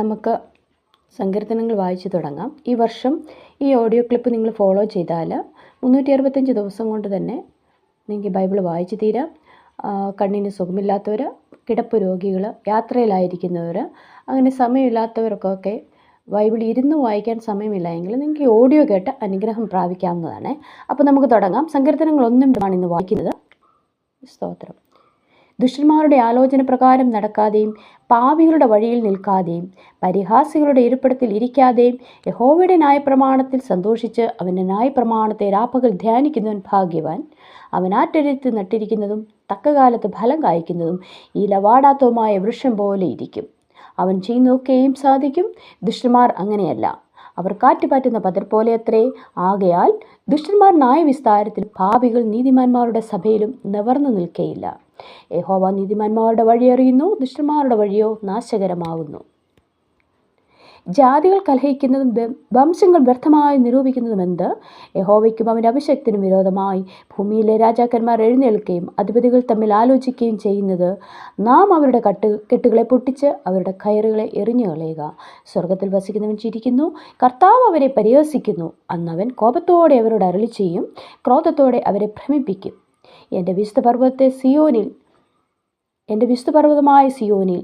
നമുക്ക് സങ്കീർത്തനങ്ങൾ വായിച്ചു തുടങ്ങാം. ഈ വർഷം ഈ ഓഡിയോ ക്ലിപ്പ് നിങ്ങൾ ഫോളോ ചെയ്താൽ മുന്നൂറ്റി അറുപത്തഞ്ച് ദിവസം കൊണ്ട് തന്നെ നിങ്ങൾക്ക് ബൈബിൾ വായിച്ചു തീരാം. കണ്ണിന് സുഖമില്ലാത്തവർ കിടപ്പ് രോഗികൾ യാത്രയിലായിരിക്കുന്നവർ അങ്ങനെ സമയമില്ലാത്തവർക്കൊക്കെ ബൈബിൾ ഇരുന്ന് വായിക്കാൻ സമയമില്ല എങ്കിൽ നിങ്ങൾക്ക് ഓഡിയോ കേട്ട് അനുഗ്രഹം പ്രാപിക്കാവുന്നതാണ്. അപ്പോൾ നമുക്ക് തുടങ്ങാം. സങ്കീർത്തനങ്ങളൊന്നും ആണ് ഇന്ന് വായിക്കുന്നത്. സ്തോത്രം. ദുഷ്ടന്മാരുടെ ആലോചന പ്രകാരം നടക്കാതെയും പാവികളുടെ വഴിയിൽ നിൽക്കാതെയും പരിഹാസികളുടെ ഇരിപ്പിടത്തിൽ ഇരിക്കാതെയും യഹോവയുടെ ന്യായപ്രമാണത്തിൽ സന്തോഷിച്ച് അവന്റെ ന്യായപ്രമാണത്തെ രാപ്പകൽ ധ്യാനിക്കുന്നവൻ ഭാഗ്യവാൻ. അവൻ നട്ടിരിക്കുന്നതും തക്കകാലത്ത് ഫലം കായ്ക്കുന്നതും ഈ ലവാടാത്തവുമായ വൃക്ഷം പോലെ ഇരിക്കും. അവൻ ചെയ്യുന്നൊക്കെയും സാധിക്കും. ദുഷ്ടന്മാർ അങ്ങനെയല്ല. അവർ കാറ്റുപാറ്റുന്ന പതിർ പോലെ അത്രേ. ആകയാൽ ദുഷ്ടന്മാർ നായവിസ്താരത്തിൽ ഭാവികൾ നീതിമാന്മാരുടെ സഭയിലും നിവർന്നു നിൽക്കയില്ല. യഹോവ നീതിമാന്മാരുടെ വഴി അറിയുന്നു ദുഷ്ടന്മാരുടെ വഴിയോ നാശകരമാവുന്നു. ജാതികൾ കലഹിക്കുന്നതും വംശങ്ങൾ വ്യർത്ഥമായി നിരൂപിക്കുന്നതും എന്ത്? യഹോവയ്ക്കും അവന്റെ അഭിഷക്തിനും വിരോധമായി ഭൂമിയിലെ രാജാക്കന്മാർ എഴുന്നേൽക്കുകയും അധിപതികൾ തമ്മിൽ ആലോചിക്കുകയും ചെയ്യുന്നത് നാം അവരുടെ കട്ട് കെട്ടുകളെ പൊട്ടിച്ച് അവരുടെ കയറുകളെ എറിഞ്ഞു കളയുക. സ്വർഗത്തിൽ വസിക്കുന്നവൻ ചിരിക്കുന്നു കർത്താവ് അവരെ പരിഹസിക്കുന്നു. അന്നവൻ കോപത്തോടെ അവരോട് അരളി ചെയ്യും ക്രോധത്തോടെ അവരെ ഭ്രമിപ്പിക്കും. എന്റെ വിശുദ്ധ പർവതത്തെ സിയോനിൽ എന്റെ വിശുദ്ധ പർവതമായ സിയോനിൽ